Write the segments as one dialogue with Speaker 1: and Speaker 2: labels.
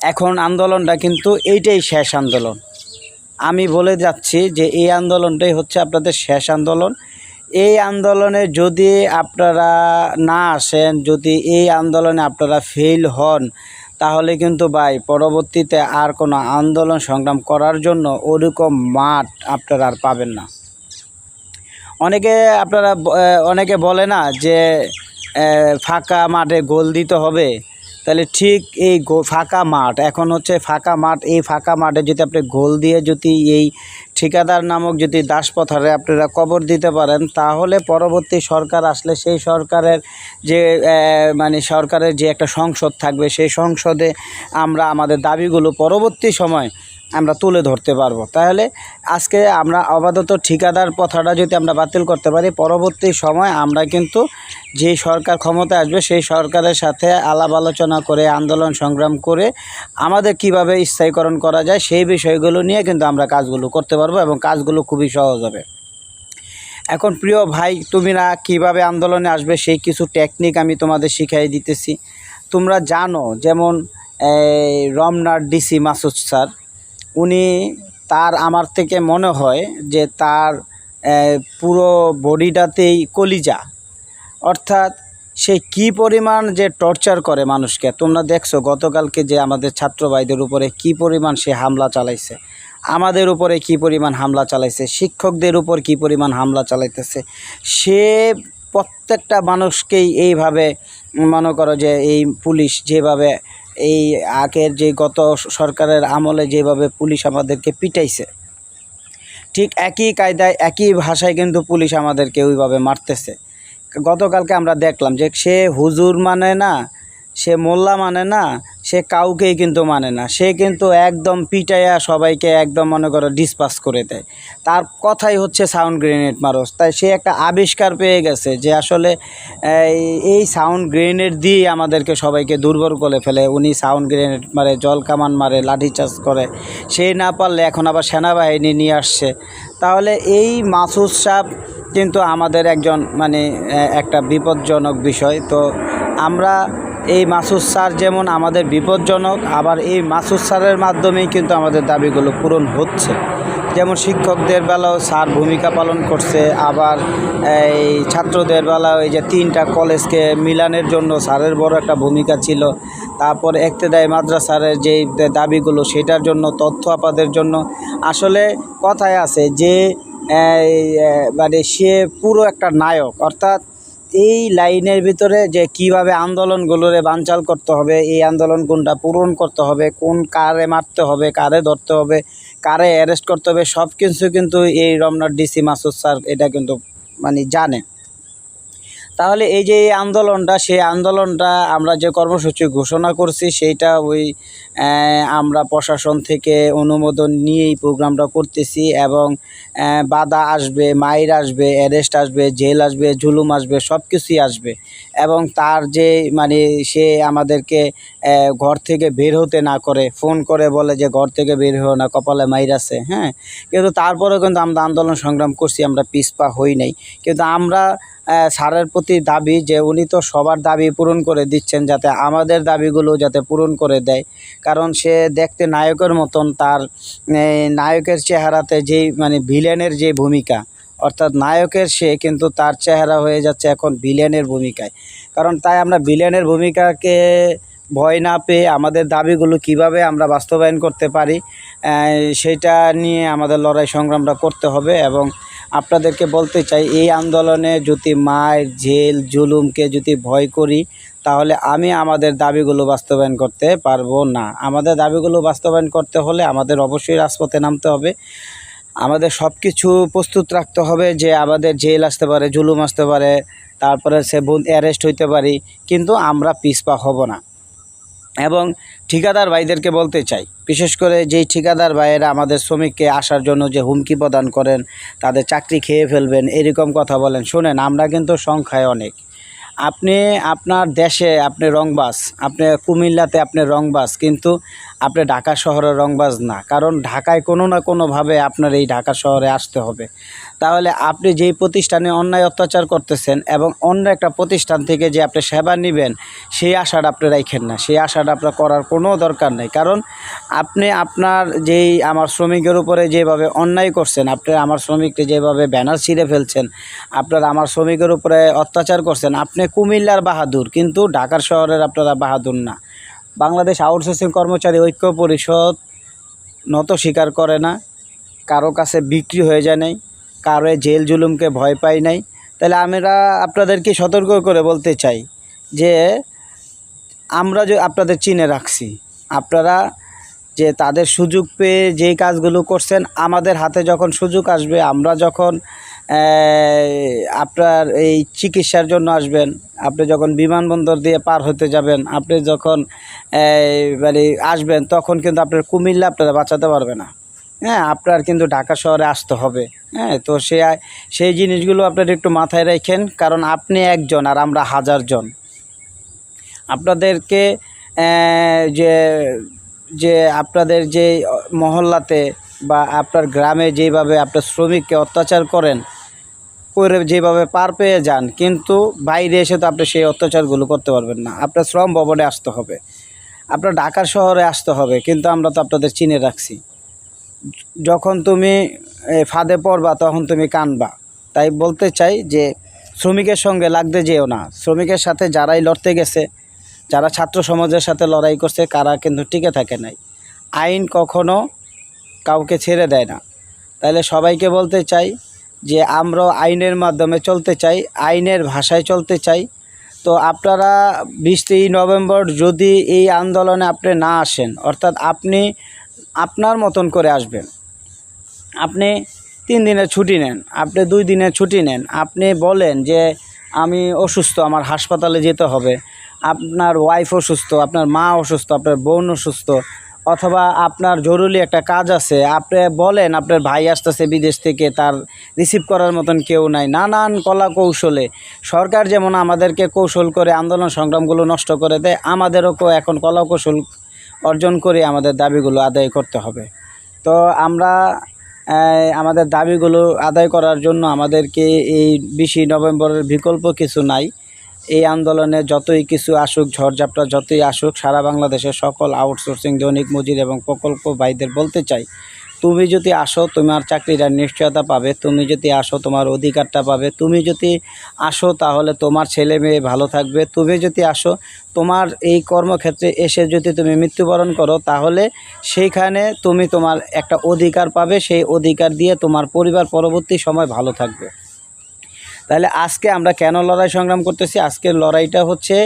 Speaker 1: এখন আন্দোলনটা কিন্তু এইটাই শেষ আন্দোলন। আমি বলে যাচ্ছি যে এই আন্দোলনটাই হচ্ছে আপনাদের শেষ আন্দোলন। এই আন্দোলনে যদি আপনারা না আসেন, যদি এই আন্দোলনে আপনারা ফেল হন, তাহলে কিন্তু ভাই পরবর্তীতে আর কোনো আন্দোলন সংগ্রাম করার জন্য ওরকম মাঠ আপনারা আর পাবেন না। অনেকে আপনারা অনেকে বলে না যে ফাঁকা মাঠে গোল দিতে হবে। তাহলে ঠিক এই ফাঁকা মাঠ। এখন হচ্ছে ফাঁকা মাঠ। এই ফাঁকা মাঠে যদি আপনি গোল দিয়ে যদি এই ঠিকাদার নামক যদি দাসপথারে আপনারা কবর দিতে পারেন, তাহলে পরবর্তী সরকার আসলে সেই সরকারের যে মানে সরকারের যে একটা সংসদ থাকবে, সেই সংসদে আমরা আমাদের দাবিগুলো পরবর্তী সময় আমরা তুলে ধরতে পারব। তাহলে আজকে আমরা আপাতত ঠিকাদার প্রথাটা যদি আমরা বাতিল করতে পারি, পরবর্তী সময় আমরা কিন্তু যে সরকার ক্ষমতায় আসবে, সেই সরকারের সাথে আলাপ আলোচনা করে, আন্দোলন সংগ্রাম করে আমাদের কীভাবে স্থায়ীকরণ করা যায়, সেই বিষয়গুলো নিয়ে কিন্তু আমরা কাজগুলো করতে পারব এবং কাজগুলো খুবই সহজ হবে। এখন প্রিয় ভাই, তুমিরা কীভাবে আন্দোলনে আসবে, সেই কিছু টেকনিক আমি তোমাদের শিখাই দিতেছি। তোমরা জানো, যেমন রমনার ডিসি মাসুদ স্যার উনি তার আমার থেকে মনে হয় যে তার পুরো বডিটাতেই কলিজা। অর্থাৎ সে কি পরিমাণ যে টর্চার করে মানুষকে, তোমরা দেখছ গতকালকে যে আমাদের ছাত্র ভাইদের উপরে কি পরিমাণ সে হামলা চালাইছে, আমাদের উপরে কি পরিমাণ হামলা চালাইছে, শিক্ষকদের উপর কি পরিমাণ হামলা চালাইতেছে, সে প্রত্যেকটা মানুষকেই এইভাবে মনে করো যে এই পুলিশ যেভাবে এই আগের যে গত সরকারের আমলে যেভাবে পুলিশ আমাদেরকে পিটাইছে, ঠিক একই কায়দায় একই ভাষায় কিন্তু পুলিশ আমাদেরকে ওইভাবে মারতেছে। গতকালকে আমরা দেখলাম যে সে হুজুর মানে না সে মোল্লা মানে না, সে কাউকেই কিন্তু মানে না। সে কিন্তু একদম পিটাইয়া সবাইকে একদম মনে করো ডিসপাস করে দেয়। তার কথাই হচ্ছে সাউন্ড গ্রেনেড মারস। তাই সে একটা আবিষ্কার পেয়ে গেছে যে আসলে, এই- সাউন্ড গ্রেনেড দিয়ে আমাদেরকে সবাইকে দুর্বল করে ফেলে। উনি সাউন্ড গ্রেনেড মারে, জল কামান মারে, লাঠিচার্জ করে। সে না পারলে এখন আবার সেনাবাহিনী নিয়ে আসছে। তাহলে এই মাসুদ সাহ কিন্তু আমাদের একজন মানে একটা বিপজ্জনক বিষয়। তো আমরা এই মাসুদ স্যার যেমন আমাদের বিপজ্জনক, আবার এই মাসুদ স্যারের মাধ্যমেই কিন্তু আমাদের দাবিগুলো পূরণ হচ্ছে। যেমন শিক্ষকদের বেলাও স্যার ভূমিকা পালন করছে, আবার এই ছাত্রদের বেলাও এই যে তিনটা কলেজকে মিলানের জন্য স্যারের বড় একটা ভূমিকা ছিল। তারপর একতেদায় মাদ্রাসারের যে দাবিগুলো সেটার জন্য, তথ্য আপাদের জন্য। আসলে কথায় আছে যে মানে সে পুরো একটা নায়ক, অর্থাৎ এই লাইনের ভিতরে যে কীভাবে আন্দোলনগুলোরে বানচাল করতে হবে, এই আন্দোলন কোনটা পূরণ করতে হবে, কোন কারে মারতে হবে, কারে ধরতে হবে, কারে অ্যারেস্ট করতে হবে সব কিছু কিন্তু এই রমনার ডিসি মাসুদ স্যার এটা কিন্তু মানে জানে। তাহলে এই যে আন্দোলনটা, সেই আন্দোলনটা আমরা যে কর্মসূচি ঘোষণা করছি, সেইটা ওই আমরা প্রশাসন থেকে অনুমোদন নিয়ে এই প্রোগ্রামটা করতেছি এবং বাধা আসবে, মাইর আসবে, অ্যারেস্ট আসবে, জেল আসবে, জুলুম আসবে সব কিছুই আসবে। এবং তার যে মানে সে আমাদেরকে ঘর থেকে বের হতে না করে, ফোন করে বলে যে ঘর থেকে বের হও না, কপালে মাইর আছে হ্যাঁ? কিন্তু তারপরেও কিন্তু আমরা আন্দোলন সংগ্রাম করছি, আমরা পিসপা হই নাই। কিন্তু আমরা স্যারের প্রতি দাবি যে উনি তো সবার দাবি পূরণ করে দিচ্ছেন যাতে আমাদের দাবিগুলো যাতে পূরণ করে দেয়। কারণ সে দেখতে নায়কের মতন, তার নায়কের চেহারাতে যেই মানে ভিলেনের যে ভূমিকা, অর্থাৎ নায়কের সে কিন্তু তার চেহারা হয়ে যাচ্ছে এখন ভিলেনের ভূমিকায়। কারণ তাই আমরা ভিলেনের ভূমিকাকে ভয় না পেয়ে আমাদের দাবিগুলো কীভাবে আমরা বাস্তবায়ন করতে পারি সেটা নিয়ে আমাদের লড়াই সংগ্রামটা করতে হবে এবং আপনাদেরকে বলতে চাই, এই আন্দোলনে যদি মায়ের জেল, জুলুমকে যদি ভয় করি, তাহলে আমি আমাদের দাবিগুলো বাস্তবায়ন করতে পারব না। আমাদের দাবিগুলো বাস্তবায়ন করতে হলে আমাদের অবশ্যই রাজপথে নামতে হবে। আমাদের সব কিছু প্রস্তুত রাখতে হবে যে আমাদের জেল আসতে পারে, জুলুম আসতে পারে, তারপরে সে অ্যারেস্ট হইতে পারি, কিন্তু আমরা পিছপা হব না। এবং ঠিকাদার ভাইদেরকে বলতে চাই, বিশেষ করে যেই ঠিকাদার ভাইয়েরা আমাদের শ্রমিককে আসার জন্য যে হুমকি প্রদান করেন, তাদের চাকরি খেয়ে ফেলবেন, এরকম কথা বলেন। শোনেন, আমরা কিন্তু সংখ্যায় অনেক। আপনি আপনার দেশে আপনি রংবাজ, আপনি কুমিল্লাতে আপনি রংবাজ, কিন্তু আপনি ঢাকা শহরের রংবাজ না। কারণ ঢাকায় কোনো না কোনোভাবে আপনার এই ঢাকা শহরে আসতে হবে। তাহলে আপনি যেই প্রতিষ্ঠানে অন্যায় অত্যাচার করতেছেন এবং অন্য একটা প্রতিষ্ঠান থেকে যে আপনি সেবা নেবেন, সেই আশাটা আপনি রাখেন না। সেই আশাটা আপনার করার কোনো দরকার নেই। কারণ আপনি আপনার যেই আমার শ্রমিকের উপরে যেভাবে অন্যায় করছেন, আপনি আমার শ্রমিককে যেভাবে ব্যানার ছিঁড়ে ফেলছেন, আপনার আমার শ্রমিকের উপরে অত্যাচার করছেন, আপনি কুমিল্লার বাহাদুর। কিন্তু ঢাকার শহরের আপনারা বাহাদুর না। বাংলাদেশ আউটসোর্সিং কর্মচারী ঐক্য পরিষদ নত স্বীকার করে না, কারও কাছে বিক্রি হয়ে যায় নাই। কারও জেল জুলুমকে ভয় পাই নাই। তাহলে আমরা আপনাদেরকে সতর্ক করে বলতে চাই যে আমরা যে আপনাদের চিনে রাখছি, আপনারা যে তাদের সুযোগ পেয়ে যেই কাজগুলো করছেন, আমাদের হাতে যখন সুযোগ আসবে, আমরা যখন আপনার এই চিকিৎসার জন্য আসবেন, আপনি যখন বিমানবন্দর দিয়ে পার হতে যাবেন, আপনি যখন মানে আসবেন, তখন কিন্তু আপনার কুমিল্লা আপনারা বাঁচাতে পারবে না। হ্যাঁ আপনার কিন্তু ঢাকা শহরে আসতে হবে। হ্যাঁ তো সে সেই জিনিসগুলো আপনার একটু মাথায় রাখেন, কারণ আপনি একজন আর আমরা হাজারজন আপনাদেরকে যে যে আপনাদের যে মহল্লাতে বা আপনার গ্রামে যেভাবে আপনার শ্রমিককে অত্যাচার করেন, করে যেভাবে পার পেয়ে যান, কিন্তু বাইরে এসে তো আপনি সেই অত্যাচারগুলো করতে পারবেন না। আপনার শ্রম ভবনে আসতে হবে। আপনার ঢাকার শহরে আসতে হবে, কিন্তু আমরা তো আপনাদের চিনে রাখছি। যখন তুমি ফাঁদে পড়বা তখন তুমি কানবা। তাই বলতে চাই যে, শ্রমিকের সঙ্গে লাগতে যেও না। শ্রমিকের সাথে যারাই লড়তে গেছে, যারা ছাত্র সমাজের সাথে লড়াই করছে, কারা কিন্তু টিকে থাকে নাই। আইন কখনো কাউকে ছেড়ে দেয় না। তাহলে সবাইকে বলতে চাই যে আমরা আইনের মাধ্যমে চলতে চাই, আইনের ভাষায় চলতে চাই। তো আপনারা বিশ নভেম্বর যদি এই আন্দোলনে আপনি না আসেন, অর্থাৎ আপনি আপনার মতন করে আসবেন। আপনি তিন দিনের ছুটি নেন, আপনি দুই দিনের ছুটি নেন, আপনি বলেন যে আমি অসুস্থ, আমার হাসপাতালে যেতে হবে, আপনার ওয়াইফ অসুস্থ, আপনার মা অসুস্থ, আপনার বোন অসুস্থ, অথবা আপনার জরুরি একটা কাজ আছে, আপনি বলেন আপনার ভাই আসতেছে বিদেশ থেকে, তার রিসিভ করার মতন কেউ নাই, নানান কলা কৌশলে সরকার যেমন আমাদেরকে কৌশল করে আন্দোলন সংগ্রামগুলো নষ্ট করে দেয় আমাদেরও এখন কলা কৌশল অর্জন করে আমাদের দাবিগুলো আদায় করতে হবে। তো আমরা আমাদের দাবিগুলো আদায় করার জন্য আমাদেরকে এই বিশে নভেম্বরের বিকল্প কিছু নাই। এই আন্দোলনে যতই কিছু আসুক, ঝড়ঝাপটা যতই আসুক, সারা বাংলাদেশের সকল আউটসোর্সিং দৈনিক মজুর এবং প্রকল্প ভাইদের বলতে চাই তুমি যদি আসো, তোমার চাকরিটা নিশ্চয়তা পাবে। তুমি যদি আসো, তোমার অধিকারটা পাবে। তুমি যদি আসো, তাহলে তোমার ছেলে মেয়ে ভালো থাকবে। তুমি যদি আসো, তোমার এই কর্মক্ষেত্রে এসে যদি তুমি মৃত্যুবরণ করো, তাহলে সেইখানে তুমি তোমার একটা অধিকার পাবে। সেই অধিকার দিয়ে তোমার পরিবার পরবর্তী সময় ভালো থাকবে। তাহলে আজকে আমরা কেন লড়াই সংগ্রাম করতেছি? আজকের লড়াইটা হচ্ছে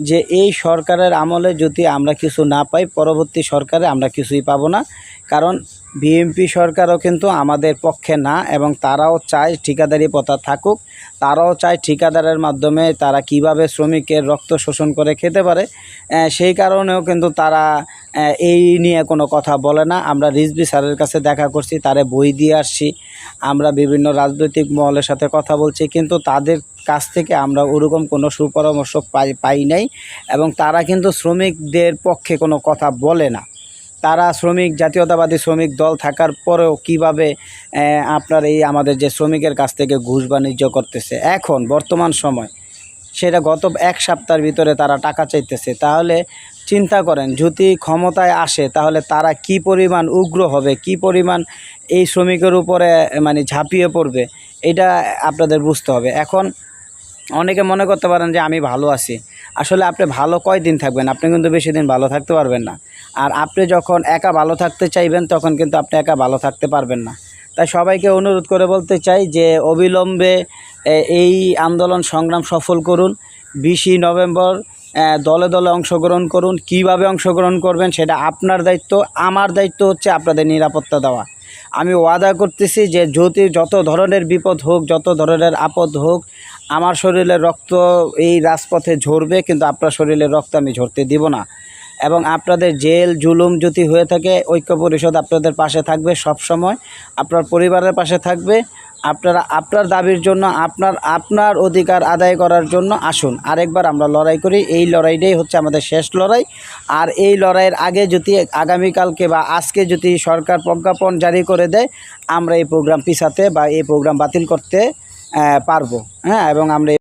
Speaker 1: যে, এই সরকারের আমলে যদি আমরা কিছু না পাই, পরবর্তী সরকারে আমরা কিছুই পাবো না। কারণ বিএনপি সরকারও কিন্তু আমাদের পক্ষে না এবং তারাও চায় ঠিকাদারি প্রথা থাকুক। তারাও চায় ঠিকাদারের মাধ্যমে তারা কীভাবে শ্রমিকের রক্ত শোষণ করে খেতে পারে। সেই কারণেও কিন্তু তারা এই নিয়ে কোনো কথা বলে না। আমরা রিজবি স্যারের কাছে দেখা করছি, তারে বই দিয়ে আসছি। আমরা বিভিন্ন রাজনৈতিক মহলের সাথে কথা বলছি, কিন্তু তাদের কাছ থেকে আমরা ওরকম কোনো সুপরামর্শ পাই পাই নাই এবং তারা কিন্তু শ্রমিকদের পক্ষে কোনো কথা বলে না। তারা শ্রমিক, জাতীয়তাবাদী শ্রমিক দল থাকার পরেও কীভাবে আপনার এই আমাদের যে শ্রমিকের কাছ থেকে ঘুষ বাণিজ্য করতেছে। এখন, বর্তমান সময়, সেটা গত এক সপ্তাহের ভিতরে তারা টাকা চাইতেছে। তাহলে চিন্তা করেন, যদি ক্ষমতায় আসে, তাহলে তারা কি পরিমাণ উগ্র হবে, কি পরিমাণ এই শ্রমিকের উপরে মানে ঝাঁপিয়ে পড়বে, এটা আপনাদের বুঝতে হবে। এখন অনেকে মনে করতে পারেন যে, আমি ভালো আছি। আসলে আপনি ভালো কয়দিন থাকবেন? আপনি কিন্তু বেশি দিন ভালো থাকতে পারবেন না। আর আপনি যখন একা ভালো থাকতে চাইবেন, তখন কিন্তু আপনি একা ভালো থাকতে পারবেন না। তাই সবাইকে অনুরোধ করে বলতে চাই যে, অবিলম্বে এই আন্দোলন সংগ্রাম সফল করুন। বিশে নভেম্বর দলে দলে অংশগ্রহণ করুন। কীভাবে অংশগ্রহণ করবেন সেটা আপনার দায়িত্ব, আমার দায়িত্ব হচ্ছে আপনাদের নিরাপত্তা দেওয়া। আমি ওয়াদা করতেছি যে, যদি যত ধরনের বিপদ হোক, যত ধরনের আপদ হোক, আমার শরীরের রক্ত এই রাজপথে ঝরবে, কিন্তু আপনার শরীরের রক্ত আমি ঝরতে দিব না। এবং আপনাদের জেল, জুলুম যদি হয়ে থাকে, ঐক্য পরিষদ আপনাদের পাশে থাকবে সব সময় আপনার পরিবারের পাশে থাকবে। আপনারা আপনার দাবির জন্য, আপনার আপনার অধিকার আদায় করার জন্য আসুন। আরেকবার আমরা লড়াই করি। এই লড়াইটাই হচ্ছে আমাদের শেষ লড়াই। আর এই লড়াইয়ের আগে যদি আগামীকালকে বা আজকে যদি সরকার প্রজ্ঞাপন জারি করে দেয়, আমরা এই প্রোগ্রাম পিছাতে বা এই প্রোগ্রাম বাতিল করতে পারব। হ্যাঁ এবং আমরা